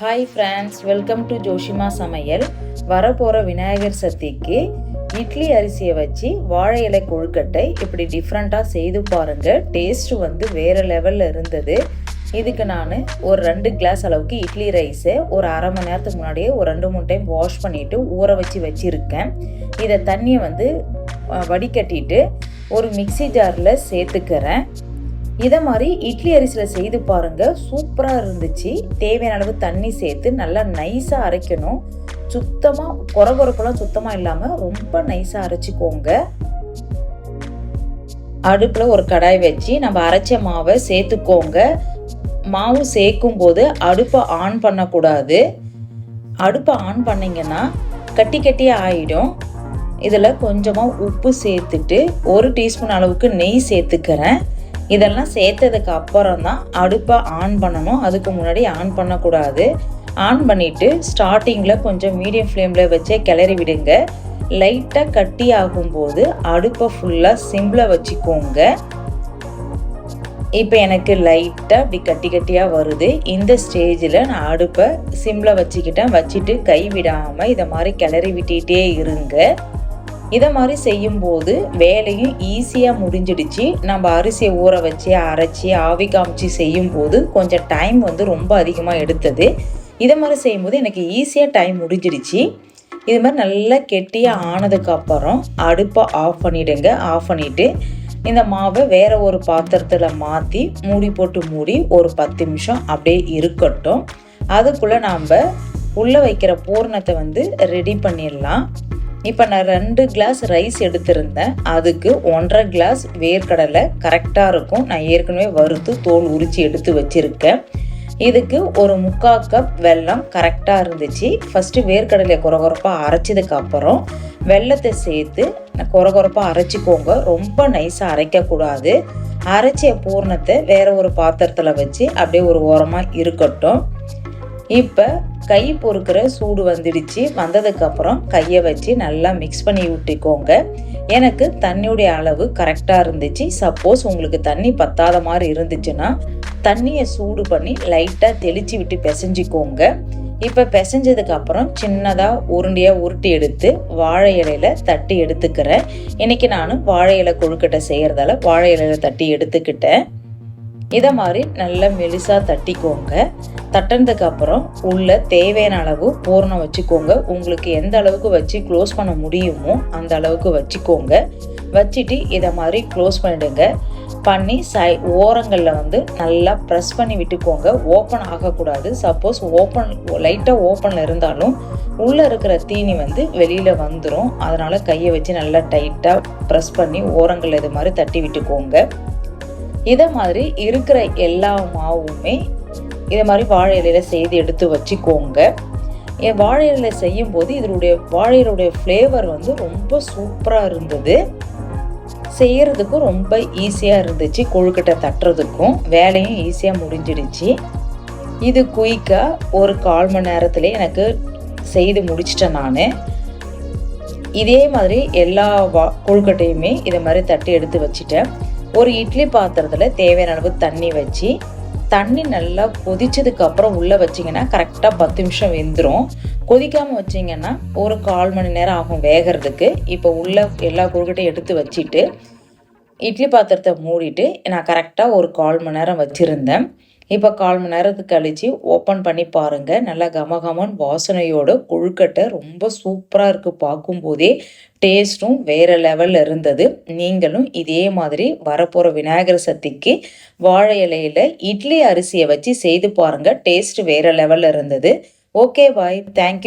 Hi friends welcome to Joshima சமையல் வரப்போகிற விநாயகர் சதுர்த்திக்கு இட்லி அரிசியை வச்சு வாழை இலை கொழுக்கட்டை இப்படி டிஃப்ரெண்ட்டாக செய்து பாருங்கள் டேஸ்ட்டு வந்து வேறு லெவலில் இருந்தது. இதுக்கு நான் ஒரு ரெண்டு கிளாஸ் அளவுக்கு இட்லி ரைஸை ஒரு அரை மணி நேரத்துக்கு முன்னாடியே ஒரு ரெண்டு மூணு டைம் வாஷ் பண்ணிவிட்டு ஊற வச்சு வச்சுருக்கேன். இதை தண்ணியை வந்து வடிகட்டிட்டு ஒரு மிக்ஸி ஜாரில் சேர்த்துக்கிறேன். இதை மாதிரி இட்லி அரிசியில் செய்து பாருங்கள் சூப்பராக இருந்துச்சு. தேவையான அளவு தண்ணி சேர்த்து நல்லா நைஸாக அரைக்கணும். சுத்தமாக குறகுறப்பெல்லாம் சுத்தமாக இல்லாமல் ரொம்ப நைஸாக அரைச்சிக்கோங்க. அடுப்பில் ஒரு கடாய் வச்சு நம்ம அரைச்ச மாவை சேர்த்துக்கோங்க. மாவு சேர்க்கும் போது அடுப்பை ஆன் பண்ணக்கூடாது. அடுப்பை ஆன் பண்ணிங்கன்னா கட்டி கட்டியாக ஆகிடும் இதில் கொஞ்சமாக உப்பு சேர்த்துட்டு ஒரு டீஸ்பூன் அளவுக்கு நெய் சேர்த்துக்கிறேன். இதெல்லாம் சேர்த்ததுக்கு அப்புறம் தான் அடுப்பை ஆன் பண்ணணும். அதுக்கு முன்னாடி ஆன் பண்ணக்கூடாது. ஆன் பண்ணிவிட்டு ஸ்டார்டிங்கில் கொஞ்சம் மீடியம் ஃப்ளேமில் வச்சே கிளறி விடுங்க. லைட்டாக கட்டி ஆகும்போது அடுப்பை ஃபுல்லாக சிம்பில் வச்சுக்கோங்க. இப்போ எனக்கு லைட்டாக இப்படி கட்டி கட்டியாக வருது. இந்த ஸ்டேஜில் நான் அடுப்பை சிம்பில் வச்சுக்கிட்டேன். வச்சுட்டு கை விடாமல் இதை மாதிரி கிளறி விட்டுகிட்டே இருங்க. இதை மாதிரி செய்யும்போது வேலையும் ஈஸியாக முடிஞ்சிடுச்சு. நம்ம அரிசியை ஊற வச்சு அரைச்சி ஆவி காமிச்சு செய்யும்போது கொஞ்சம் டைம் வந்து ரொம்ப அதிகமாக எடுத்தது. இதை மாதிரி செய்யும்போது எனக்கு ஈஸியாக டைம் முடிஞ்சிடுச்சு. இது மாதிரி நல்லா கெட்டியாக ஆனதுக்கப்புறம் அடுப்பை ஆஃப் பண்ணிவிடுங்க ஆஃப் பண்ணிவிட்டு இந்த மாவை வேறு ஒரு பாத்திரத்தில் மாற்றி மூடி போட்டு மூடி ஒரு பத்து நிமிஷம் அப்படியே இருக்கட்டும். அதுக்குள்ளே நாம் உள்ளே வைக்கிற பூரணத்தை வந்து ரெடி பண்ணிடலாம். இப்போ நான் ரெண்டு கிளாஸ் ரைஸ் எடுத்திருந்தேன். அதுக்கு ஒன்றரை கிளாஸ் வேர்க்கடலை கரெக்டாக இருக்கும். நான் ஏற்கனவே வறுத்து தோல் உரித்து எடுத்து வச்சுருக்கேன். இதுக்கு ஒரு முக்கால் கப் வெல்லம் கரெக்டாக இருந்துச்சு. ஃபஸ்ட்டு வேர்க்கடலையை குறகுறப்பாக அரைச்சதுக்கப்புறம் வெள்ளத்தை வெல்லத்தை சேர்த்து குறகுறப்பாக அரைச்சிக்கோங்க. ரொம்ப நைஸாக அரைக்கக்கூடாது. அரைச்சிய பூர்ணத்தை வேறு ஒரு பாத்திரத்தில் வச்சு அப்படியே ஒரு ஓரமாக இருக்கட்டும். இப்போ கை பொறுக்கிற சூடு வந்துடுச்சு. வந்ததுக்கப்புறம் கையை வச்சு நல்லா மிக்ஸ் பண்ணி விட்டுக்கோங்க. எனக்கு தண்ணியுடைய அளவு கரெக்டாக இருந்துச்சு. சப்போஸ் உங்களுக்கு தண்ணி பத்தாத மாதிரி இருந்துச்சுன்னா தண்ணியை சூடு பண்ணி லைட்டாக தெளித்து விட்டு பிசைஞ்சிக்கோங்க. இப்போ பிசைஞ்சதுக்கு அப்புறம் சின்னதாக உருண்டையாக உருட்டி எடுத்து வாழை இலையில தட்டி எடுத்துக்கிறேன். இன்றைக்கி நான் வாழை இலை கொழுக்கட்டை செய்கிறதால வாழை இலையில தட்டி எடுத்துக்கிட்டேன். இதை மாதிரி நல்லா மெலிசாக தட்டிக்கோங்க. தட்டினதுக்கு அப்புறம் உள்ள தேவையான அளவு பூரணம் வச்சுக்கோங்க. உங்களுக்கு எந்த அளவுக்கு வச்சு க்ளோஸ் பண்ண முடியுமோ அந்த அளவுக்கு வச்சுக்கோங்க. வச்சுட்டு இதை மாதிரி க்ளோஸ் பண்ணிடுங்க. பண்ணி சை ஓரங்களில் வந்து நல்லா ப்ரெஸ் பண்ணி விட்டுக்கோங்க. ஓப்பன் ஆகக்கூடாது. சப்போஸ் ஓப்பன் லைட்டாக ஓப்பனில் இருந்தாலும் உள்ளே இருக்கிற தீனி வந்து வெளியில் வந்துடும் அதனால் கையை வச்சு நல்லா டைட்டாக ப்ரெஸ் பண்ணி ஓரங்களில் இது மாதிரி தட்டி விட்டுக்கோங்க. இதை மாதிரி இருக்கிற எல்லா மாவுமே இதை மாதிரி வாழை இலையில செய்து எடுத்து வச்சுக்கோங்க. என் வாழை இலையில செய்யும் போது இதனுடைய வாழை இலையுடைய ஃப்ளேவர் வந்து ரொம்ப சூப்பராக இருந்தது. செய்கிறதுக்கும் ரொம்ப ஈஸியாக இருந்துச்சு. கொழுக்கட்டை தட்டுறதுக்கும் வேலையும் ஈஸியாக முடிஞ்சிடுச்சு. இது குயிக்காக ஒரு கால் மணி நேரத்துல எனக்கு செய்து முடிச்சிட்டேன் நான். இதே மாதிரி எல்லா வா கொழுக்கட்டையுமே இதை மாதிரி தட்டி எடுத்து வச்சுட்டேன். ஒரு இட்லி பாத்திரத்தில் தேவையான அளவு தண்ணி வச்சு தண்ணி நல்லா கொதிச்சதுக்கு அப்புறம் உள்ளே வச்சிங்கன்னா கரெக்டாக பத்து நிமிஷம் வெந்துடும் கொதிக்காமல் வச்சிங்கன்னா ஒரு கால் மணி நேரம் ஆகும் வேகிறதுக்கு. இப்போ உள்ள எல்லா குறுக்கிட்டையும் எடுத்து வச்சுட்டு இட்லி பாத்திரத்தை மூடிட்டு நான் கரெக்டாக ஒரு கால் மணி நேரம் வச்சுருந்தேன். இப்போ கால் மணி நேரத்துக்கு கழித்து ஓப்பன் பண்ணி பாருங்கள் நல்லா கமகமன் வாசனையோட கொழுக்கட்டை ரொம்ப சூப்பராக இருக்குது பார்க்கும்போதே. டேஸ்ட்டும் வேறு லெவலில் இருந்தது. நீங்களும் இதே மாதிரி வரப்போகிற விநாயகர் சக்திக்கு வாழை இலையில் இட்லி அரிசியை வச்சு செய்து பாருங்கள் டேஸ்ட் வேறு லெவலில் இருந்தது. Okay bye thank you